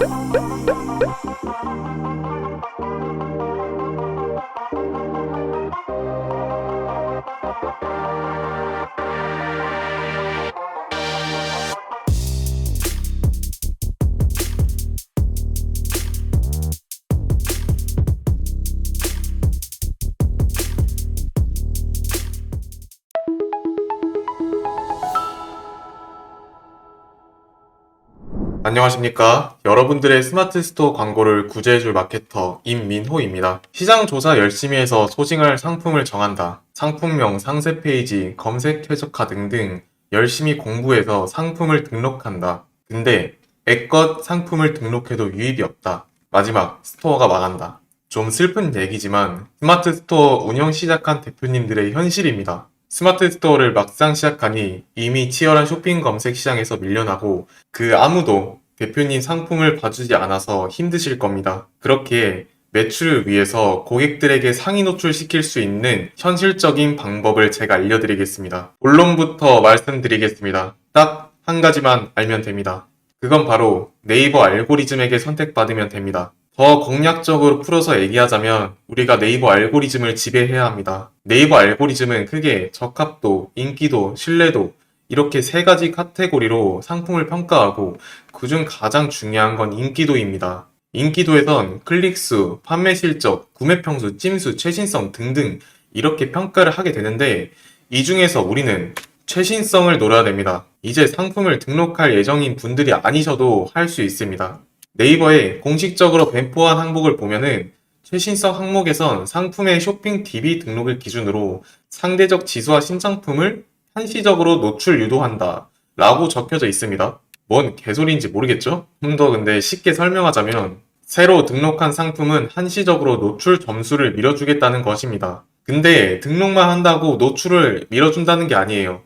Bye. 안녕하십니까. 여러분들의 스마트 스토어 광고를 구제해줄 마케터 임민호입니다. 시장 조사 열심히 해서 소싱할 상품을 정한다. 상품명, 상세 페이지, 검색 최적화 등등 열심히 공부해서 상품을 등록한다. 근데 애껏 상품을 등록해도 유입이 없다. 마지막 스토어가 망한다. 좀 슬픈 얘기지만 스마트 스토어 운영 시작한 대표님들의 현실입니다. 스마트 스토어를 막상 시작하니 이미 치열한 쇼핑 검색 시장에서 밀려나고 그 아무도 대표님 상품을 봐주지 않아서 힘드실 겁니다. 그렇게 매출을 위해서 고객들에게 상위 노출시킬 수 있는 현실적인 방법을 제가 알려드리겠습니다. 본론부터 말씀드리겠습니다. 딱 한 가지만 알면 됩니다. 그건 바로 네이버 알고리즘에게 선택받으면 됩니다. 더 공략적으로 풀어서 얘기하자면 우리가 네이버 알고리즘을 지배해야 합니다. 네이버 알고리즘은 크게 적합도, 인기도, 신뢰도 이렇게 세 가지 카테고리로 상품을 평가하고 그중 가장 중요한 건 인기도입니다. 인기도에선 클릭수, 판매 실적, 구매 평수, 찜수, 최신성 등등 이렇게 평가를 하게 되는데 이 중에서 우리는 최신성을 노려야 됩니다. 이제 상품을 등록할 예정인 분들이 아니셔도 할 수 있습니다. 네이버에 공식적으로 배포한 항목을 보면은 최신성 항목에선 상품의 쇼핑 DB 등록을 기준으로 상대적 지수와 신상품을 한시적으로 노출 유도한다 라고 적혀져 있습니다. 뭔 개소리인지 모르겠죠? 좀 더 근데 쉽게 설명하자면 새로 등록한 상품은 한시적으로 노출 점수를 밀어주겠다는 것입니다. 근데 등록만 한다고 노출을 밀어준다는 게 아니에요.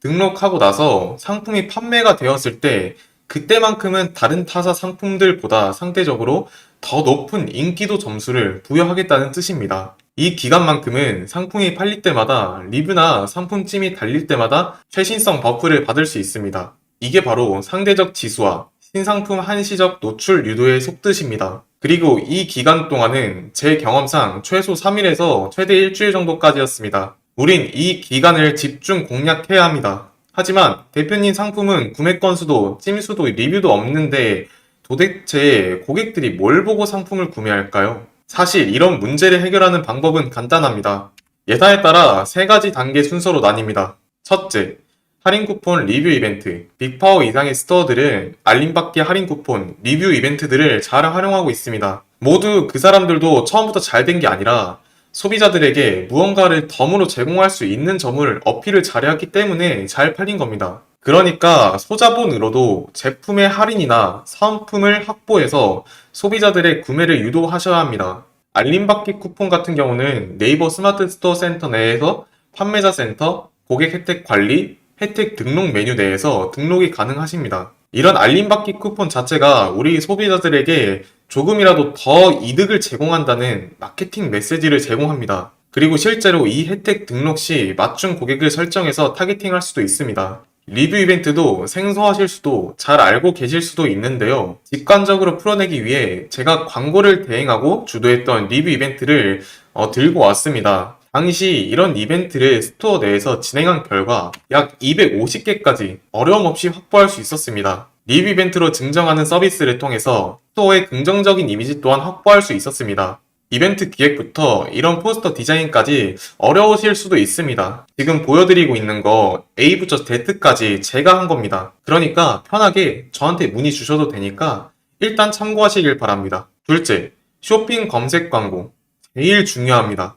등록하고 나서 상품이 판매가 되었을 때 그때만큼은 다른 타사 상품들보다 상대적으로 더 높은 인기도 점수를 부여하겠다는 뜻입니다. 이 기간만큼은 상품이 팔릴 때마다 리뷰나 상품찜이 달릴 때마다 최신성 버프를 받을 수 있습니다. 이게 바로 상대적 지수와 신상품 한시적 노출 유도의 속뜻입니다. 그리고 이 기간 동안은 제 경험상 최소 3일에서 최대 일주일 정도까지였습니다. 우린 이 기간을 집중 공략해야 합니다. 하지만 대표님 상품은 구매 건수도 찜수도 리뷰도 없는데 도대체 고객들이 뭘 보고 상품을 구매할까요? 사실 이런 문제를 해결하는 방법은 간단합니다. 예산에 따라 세 가지 단계 순서로 나뉩니다. 첫째, 할인 쿠폰 리뷰 이벤트. 빅파워 이상의 스토어들은 알림받기 할인 쿠폰, 리뷰 이벤트들을 잘 활용하고 있습니다. 모두 그 사람들도 처음부터 잘 된 게 아니라 소비자들에게 무언가를 덤으로 제공할 수 있는 점을 어필을 잘해왔기 때문에 잘 팔린 겁니다. 그러니까 소자본으로도 제품의 할인이나 상품을 확보해서 소비자들의 구매를 유도하셔야 합니다. 알림받기 쿠폰 같은 경우는 네이버 스마트 스토어 센터 내에서 판매자 센터, 고객 혜택 관리, 혜택 등록 메뉴 내에서 등록이 가능하십니다. 이런 알림받기 쿠폰 자체가 우리 소비자들에게 조금이라도 더 이득을 제공한다는 마케팅 메시지를 제공합니다. 그리고 실제로 이 혜택 등록 시 맞춤 고객을 설정해서 타겟팅할 수도 있습니다. 리뷰 이벤트도 생소하실 수도 잘 알고 계실 수도 있는데요. 직관적으로 풀어내기 위해 제가 광고를 대행하고 주도했던 리뷰 이벤트를 어, 들고 왔습니다. 당시 이런 이벤트를 스토어 내에서 진행한 결과 약 250개까지 어려움 없이 확보할 수 있었습니다. 리뷰 이벤트로 증정하는 서비스를 통해서 스토어의 긍정적인 이미지 또한 확보할 수 있었습니다. 이벤트 기획부터 이런 포스터 디자인까지 어려우실 수도 있습니다. 지금 보여드리고 있는 거 A부터 Z까지 제가 한 겁니다. 그러니까 편하게 저한테 문의 주셔도 되니까 일단 참고하시길 바랍니다. 둘째, 쇼핑 검색 광고. 제일 중요합니다.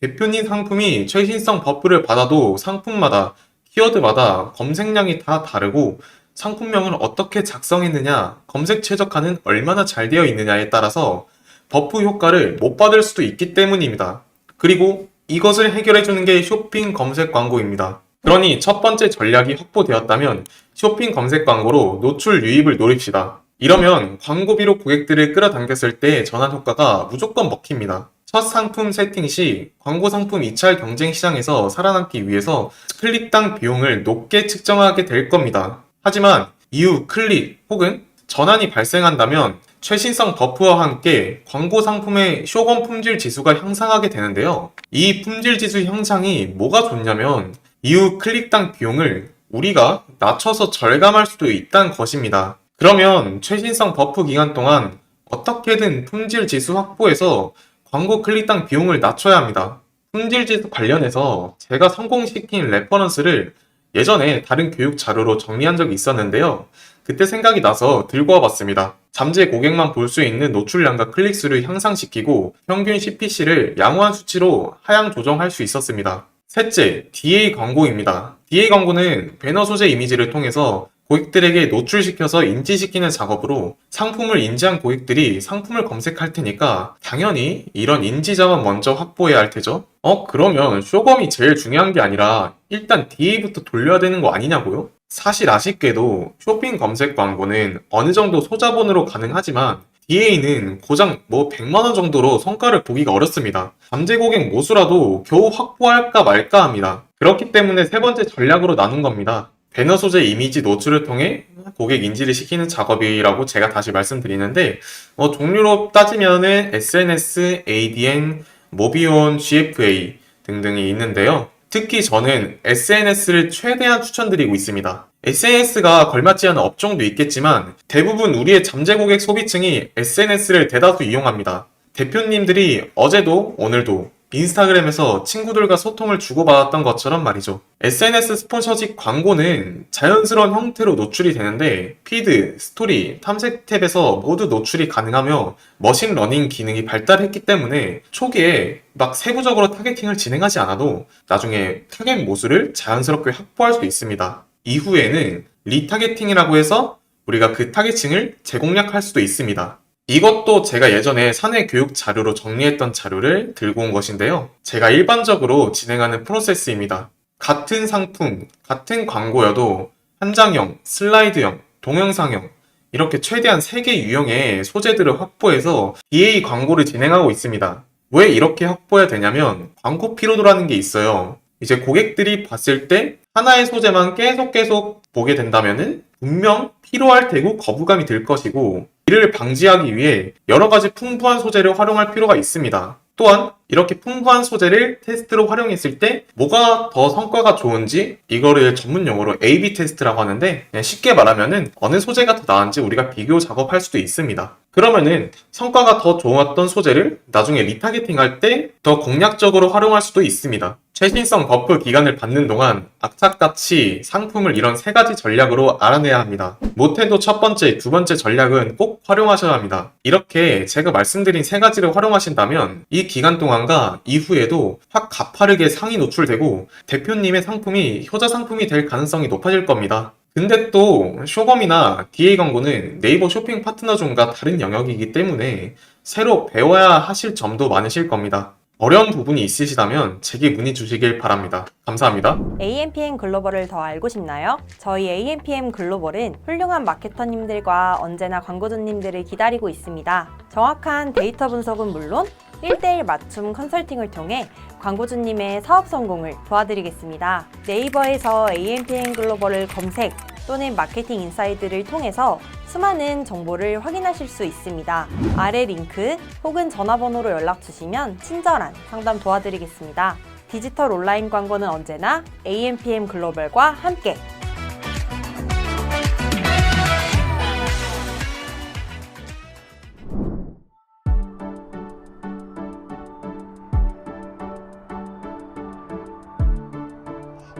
대표님 상품이 최신성 버프를 받아도 상품마다 키워드마다 검색량이 다 다르고 상품명을 어떻게 작성했느냐, 검색 최적화는 얼마나 잘 되어 있느냐에 따라서 버프 효과를 못 받을 수도 있기 때문입니다. 그리고 이것을 해결해주는 게 쇼핑 검색 광고입니다. 그러니 첫 번째 전략이 확보되었다면 쇼핑 검색 광고로 노출 유입을 노립시다. 이러면 광고비로 고객들을 끌어당겼을 때 전환 효과가 무조건 먹힙니다. 첫 상품 세팅 시 광고 상품 입찰 경쟁 시장에서 살아남기 위해서 클릭당 비용을 높게 측정하게 될 겁니다. 하지만 이후 클릭 혹은 전환이 발생한다면 최신성 버프와 함께 광고 상품의 쇼건 품질 지수가 향상하게 되는데요. 이 품질 지수 향상이 뭐가 좋냐면 이후 클릭당 비용을 우리가 낮춰서 절감할 수도 있다는 것입니다. 그러면 최신성 버프 기간 동안 어떻게든 품질 지수 확보해서 광고 클릭당 비용을 낮춰야 합니다. 품질 지수 관련해서 제가 성공시킨 레퍼런스를 예전에 다른 교육 자료로 정리한 적이 있었는데요. 그때 생각이 나서 들고 와봤습니다. 잠재 고객만 볼 수 있는 노출량과 클릭수를 향상시키고 평균 CPC를 양호한 수치로 하향 조정할 수 있었습니다. 셋째, DA 광고입니다. DA 광고는 배너 소재 이미지를 통해서 고객들에게 노출시켜서 인지시키는 작업으로 상품을 인지한 고객들이 상품을 검색할 테니까 당연히 이런 인지자만 먼저 확보해야 할 테죠. 어, 그러면 쇼검이 제일 중요한 게 아니라 일단 DA부터 돌려야 되는 거 아니냐고요? 사실 아쉽게도 쇼핑 검색 광고는 어느 정도 소자본으로 가능하지만 DA는 고작 뭐 100만원 정도로 성과를 보기가 어렵습니다. 잠재 고객 모수라도 겨우 확보할까 말까 합니다. 그렇기 때문에 세 번째 전략으로 나눈 겁니다. 배너 소재 이미지 노출을 통해 고객 인지를 시키는 작업이라고 제가 다시 말씀드리는데 어, 종류로 따지면은 SNS, ADN, 모비온, GFA 등등이 있는데요. 특히 저는 SNS를 최대한 추천드리고 있습니다. SNS가 걸맞지 않은 업종도 있겠지만 대부분 우리의 잠재 고객 소비층이 SNS를 대다수 이용합니다. 대표님들이 어제도 오늘도 인스타그램에서 친구들과 소통을 주고받았던 것처럼 말이죠. SNS 스폰서직 광고는 자연스러운 형태로 노출이 되는데 피드, 스토리, 탐색 탭에서 모두 노출이 가능하며 머신러닝 기능이 발달했기 때문에 초기에 막 세부적으로 타겟팅을 진행하지 않아도 나중에 타겟 모수를 자연스럽게 확보할 수 있습니다. 이후에는 리타겟팅이라고 해서 우리가 그 타겟층을 재공략할 수도 있습니다. 이것도 제가 예전에 사내 교육 자료로 정리했던 자료를 들고 온 것인데요. 제가 일반적으로 진행하는 프로세스입니다. 같은 상품, 같은 광고여도 한 장형, 슬라이드형, 동영상형, 이렇게 최대한 3개 유형의 소재들을 확보해서 DA 광고를 진행하고 있습니다. 왜 이렇게 확보해야 되냐면 광고 피로도라는 게 있어요. 이제 고객들이 봤을 때 하나의 소재만 계속 계속 보게 된다면은 분명 피로할 테고 거부감이 들 것이고 이를 방지하기 위해 여러 가지 풍부한 소재를 활용할 필요가 있습니다. 또한 이렇게 풍부한 소재를 테스트로 활용했을 때 뭐가 더 성과가 좋은지 이거를 전문 용어로 A-B 테스트라고 하는데 쉽게 말하면은 어느 소재가 더 나은지 우리가 비교 작업할 수도 있습니다. 그러면은 성과가 더 좋았던 소재를 나중에 리타겟팅 할 때 더 공략적으로 활용할 수도 있습니다. 최신성 버프 기간을 받는 동안 악착같이 상품을 이런 세 가지 전략으로 알아내야 합니다. 못해도 첫 번째, 두 번째 전략은 꼭 활용하셔야 합니다. 이렇게 제가 말씀드린 세 가지를 활용하신다면 이 기간 동안과 이후에도 확 가파르게 상위 노출되고 대표님의 상품이 효자 상품이 될 가능성이 높아질 겁니다. 근데 또 쇼검이나 DA 광고는 네이버 쇼핑 파트너존과 다른 영역이기 때문에 새로 배워야 하실 점도 많으실 겁니다. 어려운 부분이 있으시다면 제게 문의 주시길 바랍니다. 감사합니다. AMPM 글로벌을 더 알고 싶나요? 저희 AMPM 글로벌은 훌륭한 마케터님들과 언제나 광고주님들을 기다리고 있습니다. 정확한 데이터 분석은 물론 1대1 맞춤 컨설팅을 통해 광고주님의 사업 성공을 도와드리겠습니다. 네이버에서 AMPM 글로벌을 검색 또는 마케팅 인사이드를 통해서 수많은 정보를 확인하실 수 있습니다. 아래 링크 혹은 전화번호로 연락 주시면 친절한 상담 도와드리겠습니다. 디지털 온라인 광고는 언제나 AMPM 글로벌과 함께